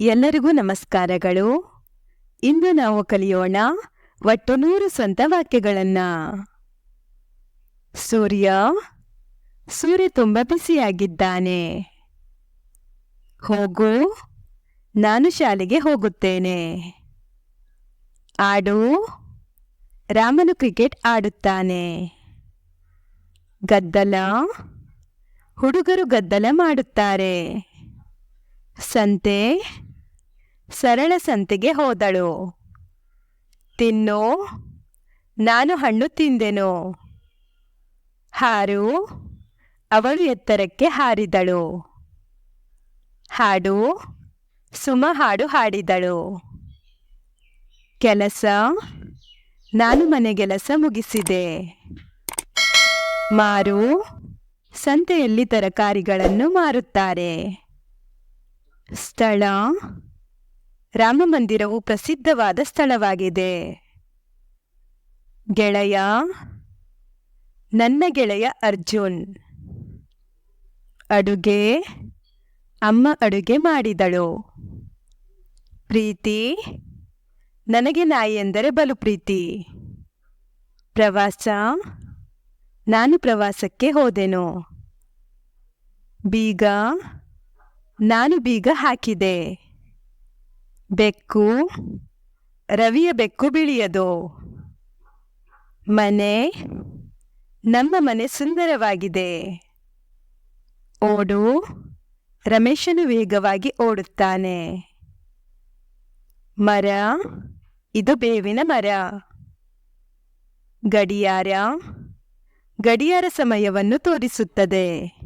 ಎಲ್ಲರಿಗೂ ನಮಸ್ಕಾರಗಳು. ಇಂದು ನಾವು ಕಲಿಯೋಣ ಒಟ್ಟು ನೂರು ಸ್ವಂತ ವಾಕ್ಯಗಳನ್ನ. ಸೂರ್ಯ ಸೂರ್ಯ ತುಂಬ ಬಿಸಿಯಾಗಿದ್ದಾನೆ ಹೋಗು, ನಾನು ಶಾಲೆಗೆ ಹೋಗುತ್ತೇನೆ. ಆಡು, ರಾಮನು ಕ್ರಿಕೆಟ್ ಆಡುತ್ತಾನೆ. ಗದ್ದಲ, ಹುಡುಗರು ಗದ್ದಲ ಮಾಡುತ್ತಾರೆ. ಸಂತೆ ಸರಳ ಸಂತೆಗೆ ಹೋದಳು. ತಿನ್ನೋ, ನಾನು ಹಣ್ಣು ತಿಂದೆನು. ಹಾರು, ಅವಳು ಎತ್ತರಕ್ಕೆ ಹಾರಿದಳು. ಹಾಡು, ಸುಮ ಹಾಡು ಹಾಡಿದಳು. ಕೆಲಸ, ನಾನು ಮನೆಗೆಲಸ ಮುಗಿಸಿದೆ. ಮಾರು, ಸಂತೆಯಲ್ಲಿ ತರಕಾರಿಗಳನ್ನು ಮಾರುತ್ತಾರೆ. ಸ್ಥಳ ರಾಮ ಮಂದಿರವು ಪ್ರಸಿದ್ಧವಾದ ಸ್ಥಳವಾಗಿದೆ. ಗೆಳೆಯ, ನನ್ನ ಗೆಳೆಯ ಅರ್ಜುನ್. ಅಡುಗೆ, ಅಮ್ಮ ಅಡುಗೆ ಮಾಡಿದಳು. ಪ್ರೀತಿ, ನನಗೆ ನಾಯಿ ಎಂದರೆ ಬಲು ಪ್ರೀತಿ. ಪ್ರವಾಸ, ನಾನು ಪ್ರವಾಸಕ್ಕೆ ಹೋದೆನು. ಬೀಗ, ನಾನು ಬೀಗ ಹಾಕಿದೆ. ಬೆಕ್ಕು, ರವಿಯ ಬೆಕ್ಕು ಬಿಳಿಯದು. ಮನೆ, ನಮ್ಮ ಮನೆ ಸುಂದರವಾಗಿದೆ. ಓಡು, ರಮೇಶನು ವೇಗವಾಗಿ ಓಡುತ್ತಾನೆ. ಮರ, ಇದು ಬೇವಿನ ಮರ. ಗಡಿಯಾರ ಗಡಿಯಾರ ಸಮಯವನ್ನು ತೋರಿಸುತ್ತದೆ.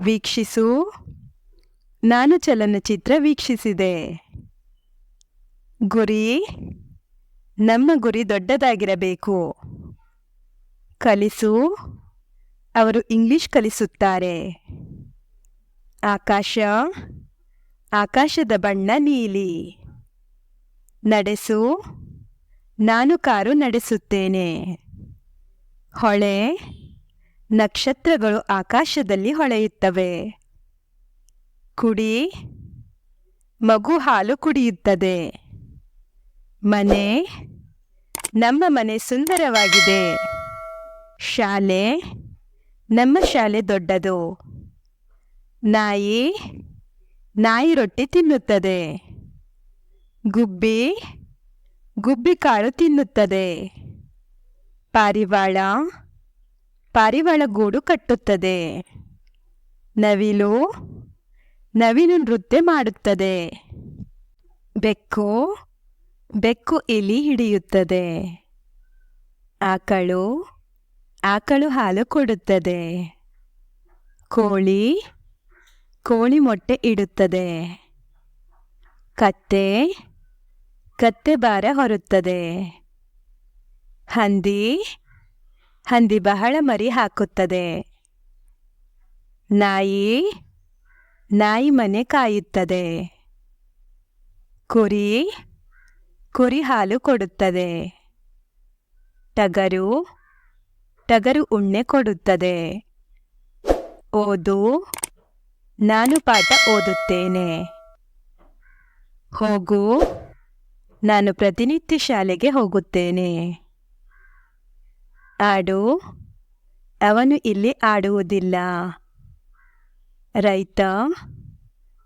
ವೀಕ್ಷಿಸು, ನಾನು ಚಲನಚಿತ್ರ ವೀಕ್ಷಿಸಿದೆ. ಗುರಿ ನಮ್ಮ ಗುರಿ ದೊಡ್ಡದಾಗಿರಬೇಕು. ಕಲಿಸು. ಅವರು ಇಂಗ್ಲಿಷ್ ಕಲಿಸುತ್ತಾರೆ. ಆಕಾಶ, ಆಕಾಶದ ಬಣ್ಣ ನೀಲಿ. ನಡೆಸು. ನಾನು ಕಾರು ನಡೆಸುತ್ತೇನೆ. ಹೊಳೆ, ನಕ್ಷತ್ರಗಳು ಆಕಾಶದಲ್ಲಿ ಹೊಳೆಯುತ್ತವೆ. ಕುಡಿ. ಮಗು ಹಾಲು ಕುಡಿಯುತ್ತದೆ. ಮನೆ ನಮ್ಮ ಮನೆ ಸುಂದರವಾಗಿದೆ. ಶಾಲೆ ನಮ್ಮ ಶಾಲೆ ದೊಡ್ಡದು. ನಾಯಿ ನಾಯಿ ರೊಟ್ಟಿ ತಿನ್ನುತ್ತದೆ. ಗುಬ್ಬಿ ಗುಬ್ಬಿ ಕಾಳು ತಿನ್ನುತ್ತದೆ. ಪಾರಿವಾಳ ಪಾರಿವಾಳ ಗೂಡು ಕಟ್ಟುತ್ತದೆ. ನವಿಲು ನವಿಲು ನೃತ್ಯ ಮಾಡುತ್ತದೆ. ಬೆಕ್ಕು ಬೆಕ್ಕು ಇಲಿ ಹಿಡಿಯುತ್ತದೆ. ಆಕಳು ಆಕಳು ಹಾಲು ಕೊಡುತ್ತದೆ. ಕೋಳಿ ಕೋಳಿ ಮೊಟ್ಟೆ ಇಡುತ್ತದೆ. ಕತ್ತೆ ಕತ್ತೆ ಭಾರ ಹೊರುತ್ತದೆ. ಹಂದಿ ಹಂದಿ ಬಹಳ ಮರಿ ಹಾಕುತ್ತದೆ. ನಾಯಿ ನಾಯಿ ಮನೆ ಕಾಯುತ್ತದೆ. ಕುರಿ ಕುರಿ ಹಾಲು ಕೊಡುತ್ತದೆ. ಟಗರು ಟಗರು ಉಣ್ಣೆ ಕೊಡುತ್ತದೆ. ಓದು ನಾನು ಪಾಠ ಓದುತ್ತೇನೆ. ಹೋಗು ನಾನು ಪ್ರತಿನಿತ್ಯ ಶಾಲೆಗೆ ಹೋಗುತ್ತೇನೆ. ಆಡು ಅವನು ಇಲ್ಲಿ ಆಡುವುದಿಲ್ಲ. ರೈತ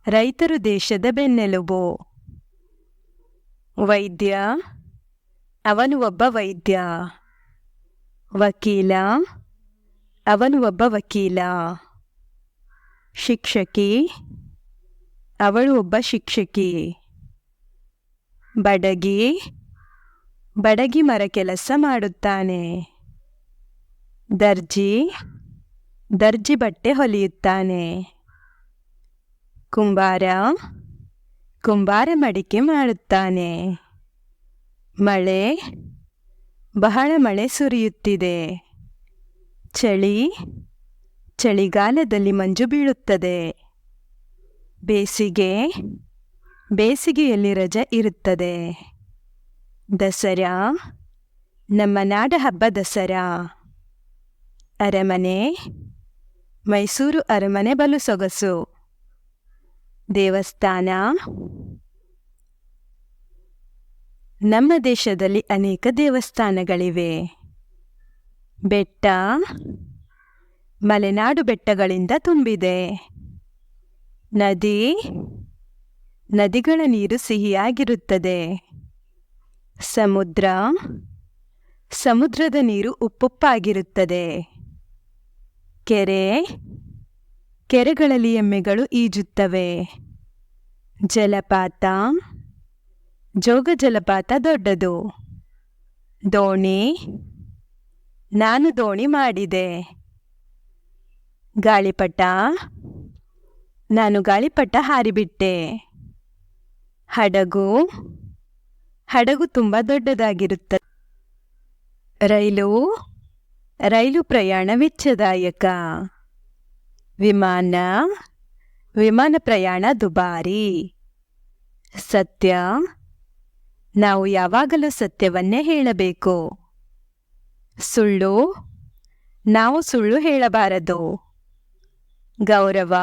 ರೈತರು ದೇಶದ ಬೆನ್ನೆಲುಬು. ವೈದ್ಯ. ಅವನು ಒಬ್ಬ ವೈದ್ಯ. ವಕೀಲ. ಅವನು ಒಬ್ಬ ವಕೀಲ. ಶಿಕ್ಷಕಿ. ಅವಳು ಒಬ್ಬ ಶಿಕ್ಷಕಿ. ಬಡಗಿ. ಬಡಗಿ ಮರ ಕೆಲಸ ಮಾಡುತ್ತಾನೆ. ದರ್ಜಿ. ದರ್ಜಿ ಬಟ್ಟೆ ಹೊಲಿಯುತ್ತಾನೆ. ಕುಂಬಾರ. ಕುಂಬಾರ ಮಡಿಕೆ ಮಾಡುತ್ತಾನೆ. ಮಳೆ, ಬಹಳ ಮಳೆ ಸುರಿಯುತ್ತಿದೆ. ಚಳಿ, ಚಳಿಗಾಲದಲ್ಲಿ ಮಂಜು ಬೀಳುತ್ತದೆ. ಬೇಸಿಗೆ, ಬೇಸಿಗೆಯಲ್ಲಿ ರಜೆ ಇರುತ್ತದೆ. ದಸರಾ, ನಮ್ಮ ನಾಡ ಹಬ್ಬ ದಸರಾ. ಅರಮನೆ, ಮೈಸೂರು ಅರಮನೆ ಬಲು ಸೊಗಸು. ದೇವಸ್ಥಾನ. ನಮ್ಮ ದೇಶದಲ್ಲಿ ಅನೇಕ ದೇವಸ್ಥಾನಗಳಿವೆ. ಬೆಟ್ಟ, ಮಲೆನಾಡು ಬೆಟ್ಟಗಳಿಂದ ತುಂಬಿದೆ. ನದಿ, ನದಿಗಳ ನೀರು ಸಿಹಿಯಾಗಿರುತ್ತದೆ. ಸಮುದ್ರ, ಸಮುದ್ರದ ನೀರು ಉಪ್ಪುಪ್ಪಾಗಿರುತ್ತದೆ. ಕೆರೆ ಕೆರೆಗಳಲ್ಲಿ ಎಮ್ಮೆಗಳು ಈಜುತ್ತವೆ. ಜಲಪಾತ. ಜೋಗ ಜಲಪಾತ ದೊಡ್ಡದು. ದೋಣಿ. ನಾನು ದೋಣಿ ಮಾಡಿದೆ. ಗಾಳಿಪಟ. ನಾನು ಗಾಳಿಪಟ ಹಾರಿಬಿಟ್ಟೆ. ಹಡಗು. ಹಡಗು ತುಂಬ ದೊಡ್ಡದಾಗಿರುತ್ತ. ರೈಲು. ರೈಲು ಪ್ರಯಾಣ ವೆಚ್ಚದಾಯಕ. ವಿಮಾನ ವಿಮಾನ ಪ್ರಯಾಣ ದುಬಾರಿ. ಸತ್ಯ. ನಾವು ಯಾವಾಗಲೂ ಸತ್ಯವನ್ನೇ ಹೇಳಬೇಕು. ಸುಳ್ಳು. ನಾವು ಸುಳ್ಳು ಹೇಳಬಾರದು. ಗೌರವ.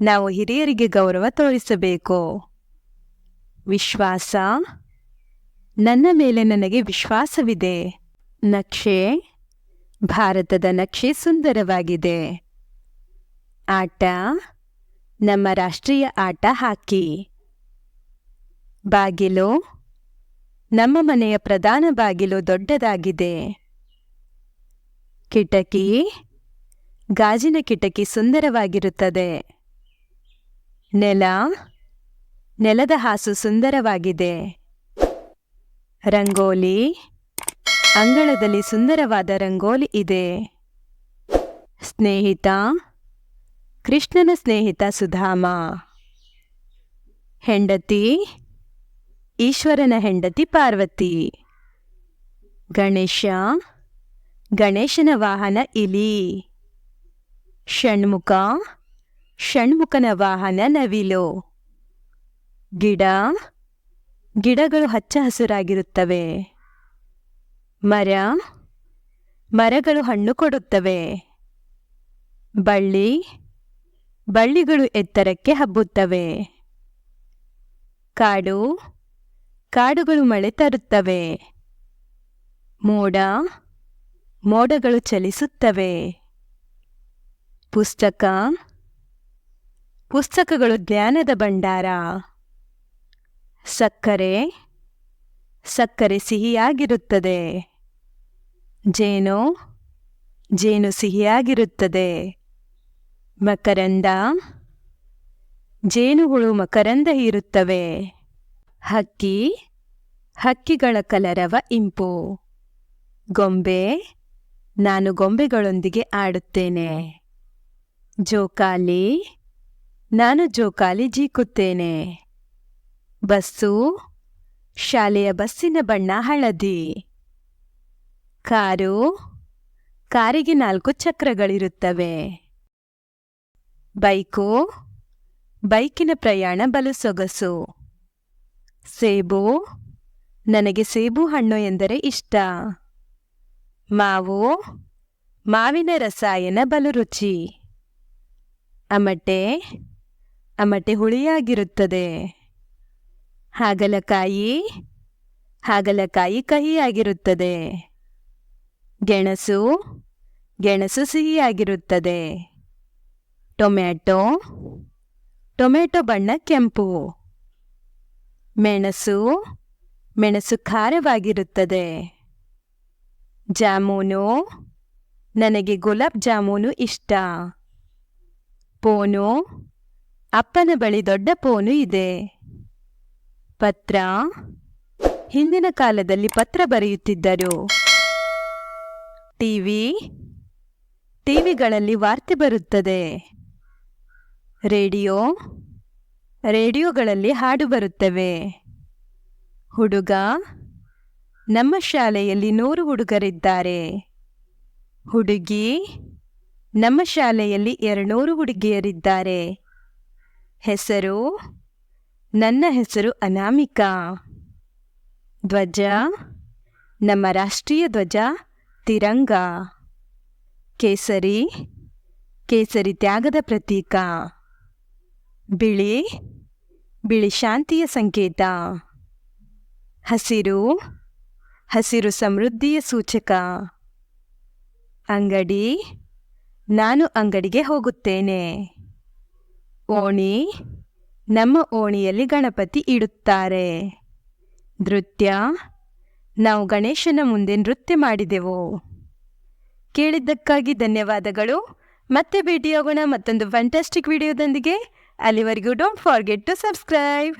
ನಾವು ಹಿರಿಯರಿಗೆ ಗೌರವ ತೋರಿಸಬೇಕು. ವಿಶ್ವಾಸ. ನನ್ನ ಮೇಲೆ ನನಗೆ ವಿಶ್ವಾಸವಿದೆ. ನಕ್ಷೆ. ಭಾರತದ ನಕ್ಷೆ ಸುಂದರವಾಗಿದೆ. ಆಟ, ನಮ್ಮ ರಾಷ್ಟ್ರೀಯ ಆಟ ಹಾಕಿ. ಬಾಗಿಲು, ನಮ್ಮ ಮನೆಯ ಪ್ರಧಾನ ಬಾಗಿಲು ದೊಡ್ಡದಾಗಿದೆ. ಕಿಟಕಿ, ಗಾಜಿನ ಕಿಟಕಿ ಸುಂದರವಾಗಿರುತ್ತದೆ. ನೆಲ, ನೆಲದ ಹಾಸು ಸುಂದರವಾಗಿದೆ. ರಂಗೋಲಿ, ಅಂಗಳದಲ್ಲಿ ಸುಂದರವಾದ ರಂಗೋಲಿ ಇದೆ. ಸ್ನೇಹಿತ ಕೃಷ್ಣನ ಸ್ನೇಹಿತ ಸುಧಾಮ. ಹೆಂಡತಿ, ಈಶ್ವರನ ಹೆಂಡತಿ ಪಾರ್ವತಿ. ಗಣೇಶ, ಗಣೇಶನ ವಾಹನ ಇಲಿ. ಷಣ್ಮುಖ, ಷಣ್ಮುಖನ ವಾಹನ ನವಿಲು. ಗಿಡ, ಗಿಡಗಳು ಹಚ್ಚ ಹಸುರಾಗಿರುತ್ತವೆ. ಮರ, ಮರಗಳು ಹಣ್ಣು ಕೊಡುತ್ತವೆ. ಬಳ್ಳಿ ಬಳ್ಳಿಗಳು ಎತ್ತರಕ್ಕೆ ಹಬ್ಬುತ್ತವೆ. ಕಾಡು, ಕಾಡುಗಳು ಮಳೆ ತರುತ್ತವೆ. ಮೋಡ, ಮೋಡಗಳು ಚಲಿಸುತ್ತವೆ. ಪುಸ್ತಕ, ಪುಸ್ತಕಗಳು ಜ್ಞಾನದ ಭಂಡಾರ. ಸಕ್ಕರೆ ಸಕ್ಕರೆ ಸಿಹಿಯಾಗಿರುತ್ತದೆ. ಜೇನು ಜೇನು ಸಿಹಿಯಾಗಿರುತ್ತದೆ. ಮಕರಂದ? ಜೇನುಹುಳು ಮಕರಂದ ಇರುತ್ತವೆ. ಹಕ್ಕಿ? ಹಕ್ಕಿಗಳ ಕಲರವ ಇಂಪು. ಗೊಂಬೆ? ನಾನು ಗೊಂಬೆಗಳೊಂದಿಗೆ ಆಡುತ್ತೇನೆ. ಜೋಕಾಲಿ? ನಾನು ಜೋಕಾಲಿ ಜೀಕುತ್ತೇನೆ. ಬಸ್ಸು? ಶಾಲೆಯ ಬಸ್ಸಿನ ಬಣ್ಣ ಹಳದಿ. ಕಾರು? ಕಾರಿಗೆ ನಾಲ್ಕು ಚಕ್ರಗಳಿರುತ್ತವೆ. ಬೈಕು, ಬೈಕಿನ ಪ್ರಯಾಣ ಬಲು ಸೊಗಸು. ಸೇಬು, ನನಗೆ ಸೇಬು ಹಣ್ಣು ಎಂದರೆ ಇಷ್ಟ. ಮಾವು, ಮಾವಿನ ರಸಾಯನ ಬಲು ರುಚಿ. ಅಮಟೆ ಅಮಟೆ ಹುಳಿಯಾಗಿರುತ್ತದೆ. ಹಾಗಲಕಾಯಿ ಹಾಗಲಕಾಯಿ ಕಹಿಯಾಗಿರುತ್ತದೆ. ಗೆಣಸು ಗೆಣಸು ಸಿಹಿಯಾಗಿರುತ್ತದೆ. ಟೊಮ್ಯಾಟೊ ಟೊಮೆಟೊ ಬಣ್ಣ ಕೆಂಪು. ಮೆಣಸು ಮೆಣಸು ಖಾರವಾಗಿರುತ್ತದೆ. ಜಾಮೂನು, ನನಗೆ ಗುಲಾಬ್ ಜಾಮೂನು ಇಷ್ಟ. ಪೋನು, ಅಪ್ಪನ ಬಳಿ ದೊಡ್ಡ ಪೋನು ಇದೆ. ಪತ್ರ, ಹಿಂದಿನ ಕಾಲದಲ್ಲಿ ಪತ್ರ ಬರೆಯುತ್ತಿದ್ದರು. ಟಿವಿ, ಟಿವಿಗಳಲ್ಲಿ ವಾರ್ತೆ ಬರುತ್ತದೆ. ರೇಡಿಯೋ, ರೇಡಿಯೋಗಳಲ್ಲಿ ಹಾಡು ಬರುತ್ತವೆ. ಹುಡುಗ, ನಮ್ಮ ಶಾಲೆಯಲ್ಲಿ ನೂರು ಹುಡುಗರಿದ್ದಾರೆ. ಹುಡುಗಿ, ನಮ್ಮ ಶಾಲೆಯಲ್ಲಿ ಎರಡುನೂರು ಹುಡುಗಿಯರಿದ್ದಾರೆ. ಹೆಸರು, ನನ್ನ ಹೆಸರು ಅನಾಮಿಕಾ. ಧ್ವಜ, ನಮ್ಮ ರಾಷ್ಟ್ರೀಯ ಧ್ವಜ ತಿರಂಗ. ಕೇಸರಿ ಕೇಸರಿ ತ್ಯಾಗದ ಪ್ರತೀಕ. ಬಿಳಿ ಬಿಳಿ ಶಾಂತಿಯ ಸಂಕೇತ. ಹಸಿರು ಹಸಿರು ಸಮೃದ್ಧಿಯ ಸೂಚಕ. ಅಂಗಡಿ, ನಾನು ಅಂಗಡಿಗೆ ಹೋಗುತ್ತೇನೆ. ಓಣಿ, ನಮ್ಮ ಓಣಿಯಲ್ಲಿ ಗಣಪತಿ ಇಡುತ್ತಾರೆ. ನೃತ್ಯ, ನಾವು ಗಣೇಶನ ಮುಂದೆ ನೃತ್ಯ ಮಾಡಿದೆವು. ಕೇಳಿದ್ದಕ್ಕಾಗಿ ಧನ್ಯವಾದಗಳು. ಮತ್ತೆ ಭೇಟಿಯಾಗೋಣ ಮತ್ತೊಂದು ಫ್ಯಾಂಟಾಸ್ಟಿಕ್ ವಿಡಿಯೋದೊಂದಿಗೆ ಅಲ್ಲಿವರೆಗೂ ಡೋಂಟ್ ಫಾರ್ಗೆಟ್ ಟು ಸಬ್ಸ್ಕ್ರೈಬ್